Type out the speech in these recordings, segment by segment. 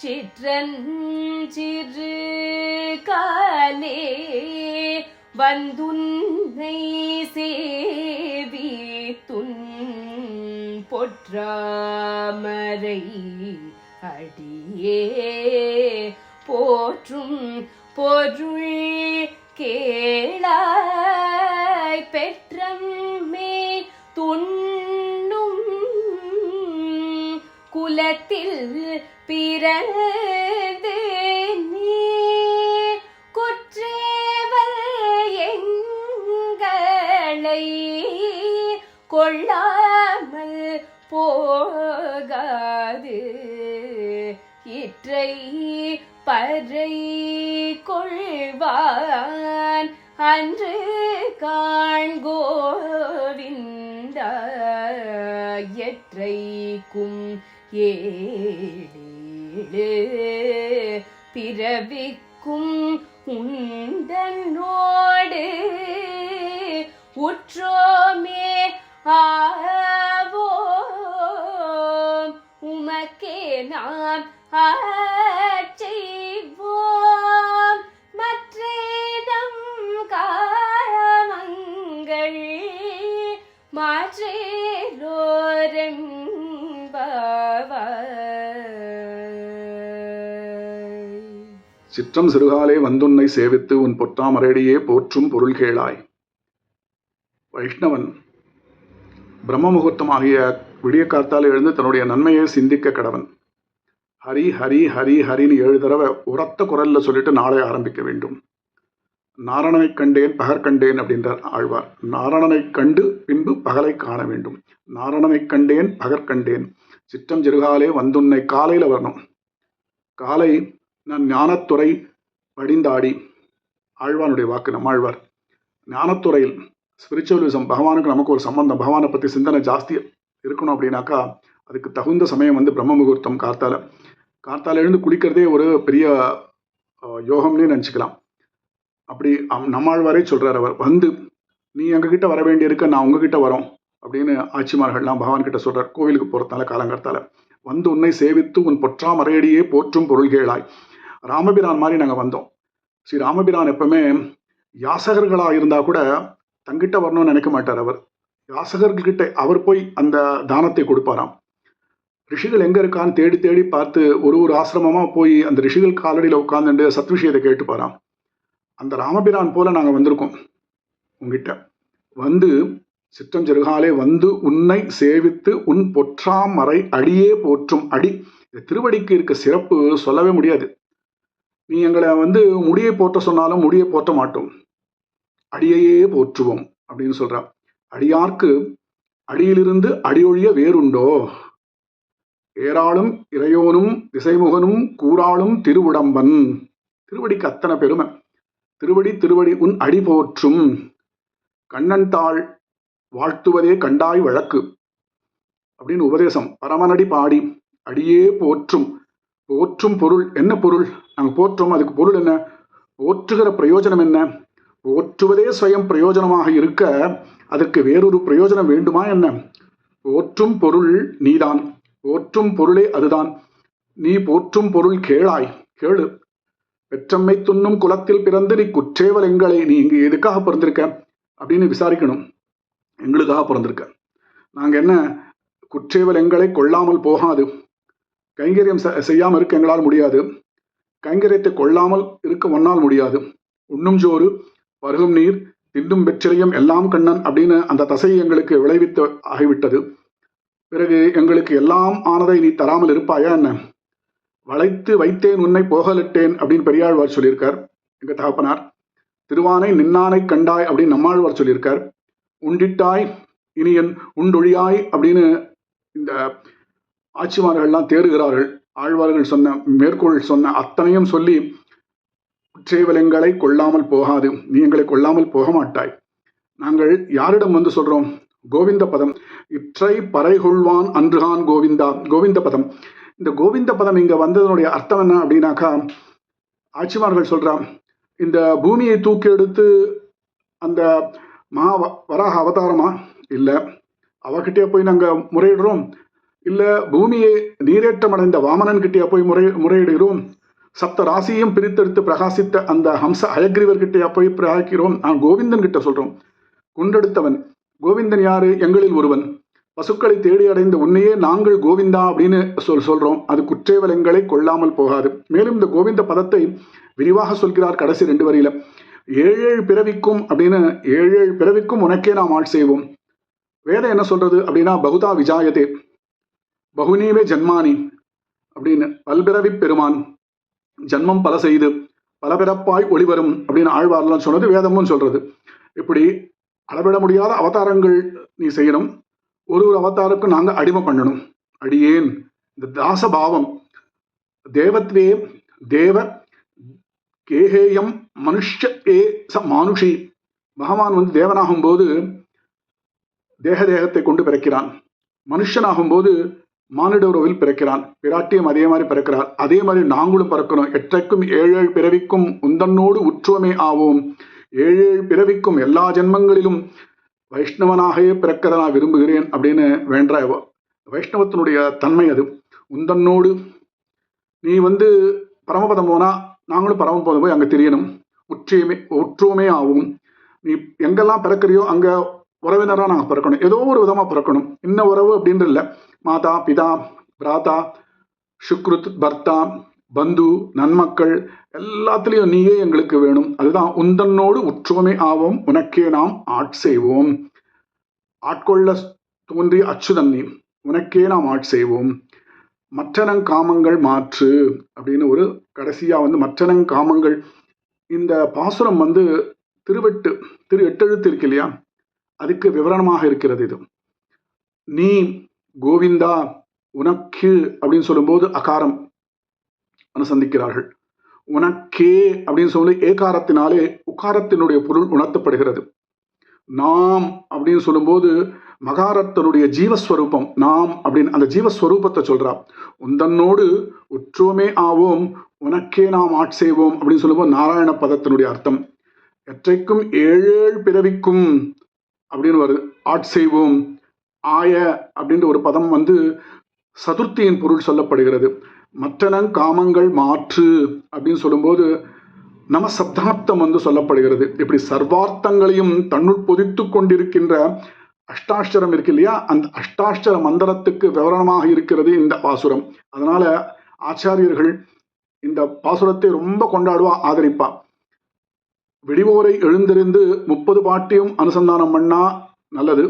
சிற்றஞ்சிறு காலே வந்துன்னை சேவி துன் பொற்றாமரை அடியே போற்றும் பொருள் கேளா பிறந்து நீ குற்றேவல் எங்களை கொள்ளாமல் போகாது. இற்றை பறை கொள்வான் அன்று காண்கோவிந்த. எற்றைக்கும் ஏ ஏழு பிறவிக்கும் உந்தனோடு உற்றோமே ஆவோம். உமக்கே நாம் ஆ சிற்றம் சிறுகாலே வந்துன்னை சேவித்து உன் பொற்றாமரடியே போற்றும் பொருள் கேளாய். வைஷ்ணவன் பிரம்ம முகூர்த்தமாகிய விடிய காத்தால் எழுந்து தன்னுடைய நன்மையை சிந்திக்க கடவன். ஹரி ஹரி ஹரி ஹரின்னு ஏழு தடவை உரத்த குரல்ல சொல்லிட்டு நாளை ஆரம்பிக்க வேண்டும். நாரணனை கண்டேன் பகர் கண்டேன் அப்படின்றார் ஆழ்வார். நாரணனை கண்டு பின்பு பகலை காண வேண்டும். நாரணனை கண்டேன் பகர் கண்டேன். சிற்றம் சிறுகாலே வந்துன்னை காலையில் வரணும். காலை நான் ஞானத்துறை படிந்தாடி. ஆழ்வானுடைய வாக்கு நம்மாழ்வார் ஞானத்துறையில் ஸ்பிரிச்சுவலிசம் பகவானுக்கு நமக்கு ஒரு சம்பந்தம். பகவானை பற்றி சிந்தனை ஜாஸ்தி இருக்கணும் அப்படின்னாக்கா அதுக்கு தகுந்த சமயம் வந்து பிரம்ம முகூர்த்தம் கார்த்தால. கார்த்தால எழுந்து குளிக்கிறதே ஒரு பெரிய யோகம்னே நினச்சிக்கலாம். அப்படி நம்மாழ்வாரே சொல்கிறார் அவர். வந்து நீ எங்ககிட்ட வர வேண்டியிருக்க நான் உங்ககிட்ட வரோம். அப்படின்னு ஆட்சிமார்கள்லாம் பகவான் கிட்ட கோவிலுக்கு போகிறதால காலங்கார்த்தால. வந்து உன்னை சேவித்து உன் பொற்றாமரையடியே போற்றும் பொருள்களாய். ராமபிரான் மாதிரி நாங்கள் வந்தோம். ஸ்ரீ ராமபிரான் எப்பவுமே யாசகர்களாக இருந்தால் கூட தங்கிட்ட வரணும்னு நினைக்க மாட்டார் அவர். யாசகர்கள்கிட்ட அவர் போய் அந்த தானத்தை கொடுப்பாராம். ரிஷிகள் எங்கே இருக்கான்னு தேடி தேடி பார்த்து ஒரு ஒரு ஆசிரமமாக போய் அந்த ரிஷிகள் காலடியில் உட்காந்துட்டு சத் விஷயத்தை கேட்டுப்பாராம். அந்த ராமபிரான் போல நாங்கள் வந்திருக்கோம் உங்ககிட்ட. வந்து சிற்றஞ்சிருகாலே வந்து உன்னை சேவித்து உன் பொற்றாமறை அடியே போற்றும் அடி. இந்த திருவடிக்கு இருக்க சிறப்பு சொல்லவே முடியாது. நீ எங்களை வந்து முடியை போற்ற சொன்னாலும் முடியை போற்ற மாட்டோம். அடியையே போற்றுவோம் அப்படின்னு சொல்றா. அடியார்க்கு அடியிலிருந்து அடியொழிய வேறுண்டோ? ஏராளும் இறையோனும் திசைமுகனும் கூறாளும் திருவுடம்பன். திருவடிக்கு அத்தனை பெருமை. திருவடி திருவடி உன் அடி போற்றும். கண்ணன் தாள் வாழ்த்துவதே கண்டாய் வழக்கு. அப்படின்னு உபதேசம். பரமனடி பாடி அடியே போற்றும். போற்றும் பொருள் என்ன பொருள்? நாங்கள் போற்றோம்? அதுக்கு பொருள் என்ன? போற்றுகிற பிரயோஜனம் என்ன? போற்றுவதே சுயம் பிரயோஜனமாக இருக்க அதற்கு வேறொரு பிரயோஜனம் வேண்டுமா என்ன? போற்றும் பொருள் நீதான். போற்றும் பொருளே அதுதான். நீ போற்றும் பொருள் கேளாய். கேளு. பெற்றம்மை துண்ணும் குலத்தில் பிறந்து நீ குற்றேவல் எங்களை. நீ இங்கே எதுக்காக பிறந்திருக்க? அப்படின்னு விசாரிக்கணும். எங்களுக்காக பிறந்திருக்க. நாங்கள் என்ன? குற்றேவல் எங்களை கொள்ளாமல் போகாது. கைங்கரியம் செய்யாமல் இருக்க எங்களால் முடியாது. கைங்கரியத்தை கொள்ளாமல் இருக்க ஒன்னால் முடியாது. உண்ணும் ஜோறு பருகும் நீர் திண்டும் வெற்றிலையும் எல்லாம் கண்ணன் அப்படின்னு அந்த தசையை எங்களுக்கு விளைவித்து ஆகிவிட்டது. பிறகு எங்களுக்கு எல்லாம் ஆனதை நீ தராமல் இருப்பாயா என்ன? வளைத்து வைத்தேன் உன்னை போகலிட்டேன் அப்படின்னு பெரியாழ்வார் சொல்லியிருக்கார். எங்க தகப்பனார் திருவானை நின்னானை கண்டாய் அப்படின்னு நம்மாழ்வார் சொல்லியிருக்கார். உண்டிட்டாய் இனி என் உண்டொழியாய் அப்படின்னு இந்த ஆட்சிமார்கள்லாம் தேறுகிறார்கள் ஆழ்வார்கள் சொன்ன மேற்கோள் சொன்ன அத்தனையும் சொல்லி குற்றேவலங்களை கொள்ளாமல் போகாது. நீ எங்களை கொள்ளாமல் போக மாட்டாய் நாங்கள் யாரிடம் வந்து சொல்றோம்? கோவிந்த பதம் இற்றை பறை கொள்வான் அன்றுகான் கோவிந்தா. கோவிந்த பதம் இந்த கோவிந்த பதம் இங்க வந்ததனுடைய அர்த்தம் என்ன அப்படின்னாக்கா ஆட்சிமார்கள் சொல்றான் இந்த பூமியை தூக்கி எடுத்து அந்த மகா வ- வராக அவதாரமா? இல்லை. அவகிட்டே போய் நாங்கள் முறையிடுறோம். இல்லை பூமியை நீரேற்றம் அடைந்த வாமனன் கிட்டேயா போய் முறை முறையிடுகிறோம்? சப்த ராசியும் பிரித்தெடுத்து பிரகாசித்த அந்த ஹம்ச அயக்ரீவர்கிட்டயா போய் பிரகாக்கிறோம் நான் கோவிந்தன் கிட்ட சொல்றோம். குன்றெடுத்தவன் கோவிந்தன் யாரு? எங்களில் ஒருவன். பசுக்களை தேடி அடைந்த உன்னையே நாங்கள் கோவிந்தா அப்படின்னு சொல் சொல்றோம். அது குற்றேவலங்களை கொள்ளாமல் போகாது. மேலும் இந்த கோவிந்த பதத்தை விரிவாக சொல்கிறார் கடைசி ரெண்டு வரியில. ஏழேழு பிறவிக்கும் அப்படின்னு ஏழேழு பிறவிக்கும் உனக்கே நாம் ஆட் செய்வோம். வேதம் என்ன சொல்றது அப்படின்னா பகுதா விஜாயதே. பகுனீவே ஜன்மானி அப்படின்னு பல்பிறவி பெருமான் ஜன்மம் பல செய்து பல பிறப்பாய் ஒளிவரும் அப்படின்னு ஆழ்வார்லாம் சொன்னது வேதமும் சொல்றது. இப்படி அளவிட முடியாத அவதாரங்கள் நீ செய்யணும். ஒரு ஒரு அவதாருக்கும் நாங்கள் அடிமை பண்ணணும். அடியேன். இந்த தாசபாவம். தேவத்வே தேவ கேகேயம் மனுஷ ஏ ச மானுஷி. பகவான் வந்து தேவனாகும் போது தேக தேகத்தை கொண்டு பிறக்கிறான். மனுஷனாகும் போது மானிட உறவில் பிறக்கிறான் பிராட்டியும் அதே மாதிரி பிறக்கிறார் அதே மாதிரி நாங்களும் பிறக்கணும். எற்றைக்கும் ஏழு பிறவிக்கும் உந்தன்னோடு உற்றுவமே ஆவோம். ஏழு பிறவிக்கும் எல்லா ஜென்மங்களிலும் வைஷ்ணவனாகவே பிறக்கத நான் விரும்புகிறேன் அப்படின்னு வேண்ட வைஷ்ணவத்தினுடைய தன்மை அது. உந்தன்னோடு நீ வந்து பரமபதம் போனா நாங்களும் பரமபதம் போய் அங்கே தெரியணும். உற்றியமே உற்றுவமே ஆகும் நீ எங்கெல்லாம் பிறக்கிறியோ அங்கே உறவினராக நாங்கள் பிறக்கணும். ஏதோ ஒரு விதமாக பிறக்கணும். இன்ன உறவு அப்படின்ற இல்லை மாதா பிதா பிராதா சுக்ருத் பர்த்தா பந்து நன்மக்கள் எல்லாத்துலேயும் நீயே எங்களுக்கு வேணும். அதுதான் உந்தன்னோடு உற்றுவமே ஆவோம். உனக்கே நாம் ஆட்செய்வோம் ஆட்கொள்ள தோன்றிய அச்சுதன் உனக்கே நாம் ஆட்செய்வோம் மற்றனங் காமங்கள் மாற்று அப்படின்னு ஒரு கடைசியாக வந்து மற்றனங் காமங்கள். இந்த பாசுரம் வந்து திருவெட்டு திரு எட்டெழுத்து இருக்கு இல்லையா? அதுக்கு விவரணமாக இருக்கிறது இது. நீ கோவிந்தா உனக்கு அப்படின்னு சொல்லும்போது அகாரம் அனுசந்திக்கிறார்கள். உனக்கே அப்படின்னு சொல்லி ஏகாரத்தினாலே உகாரத்தினுடைய பொருள் உணர்த்தப்படுகிறது. நாம் அப்படின்னு சொல்லும்போது மகாரத்தனுடைய ஜீவஸ்வரூபம் நாம் அப்படின்னு அந்த ஜீவஸ்வரூபத்தை சொல்றா. உந்தன்னோடு உற்றோமே ஆவோம் உனக்கே நாம் ஆட்சேவோம் அப்படின்னு சொல்லும்போது நாராயண பதத்தினுடைய அர்த்தம். எற்றைக்கும் ஏழேழு பிறவிக்கும் அப்படின்னு வருது ஆட்செய்வோம் ஆய அப்படின்ற ஒரு பதம் வந்து சதுர்த்தியின் பொருள் சொல்லப்படுகிறது. மற்றனங் காமங்கள் மாற்று அப்படின்னு சொல்லும்போது நம சப்தார்த்தம் வந்து சொல்லப்படுகிறது. இப்படி சர்வார்த்தங்களையும் தன்னுள் பொதித்து கொண்டிருக்கின்ற அஷ்டாட்சரம் இருக்கு இல்லையா? அந்த அஷ்டாட்சர மந்திரத்துக்கு விவரணமாக இருக்கிறது இந்த பாசுரம். அதனால ஆச்சாரியர்கள் இந்த பாசுரத்தை ரொம்ப கொண்டாடுவா ஆதரிப்பா. விடிவோரை எழுந்திருந்து முப்பது பாட்டையும் அனுசந்தானம் பண்ணா நல்லது.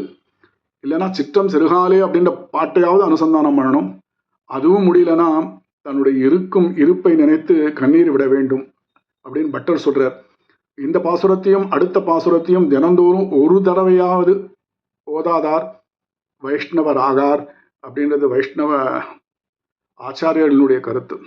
இல்லைன்னா சிற்றம் சிறுகாலே அப்படின்ற பாட்டையாவது அனுசந்தானம் பண்ணணும். அதுவும் முடியலன்னா தன்னுடைய இருக்கும் இருப்பை நினைத்து கண்ணீர் விட வேண்டும் அப்படின்னு பட்டர் சொல்றார். இந்த பாசுரத்தையும் அடுத்த பாசுரத்தையும் தினந்தோறும் ஒரு தடவையாவது ஓதாதார் வைஷ்ணவர் ஆகார் அப்படின்றது வைஷ்ணவ ஆச்சாரியர்களுடைய கருத்து.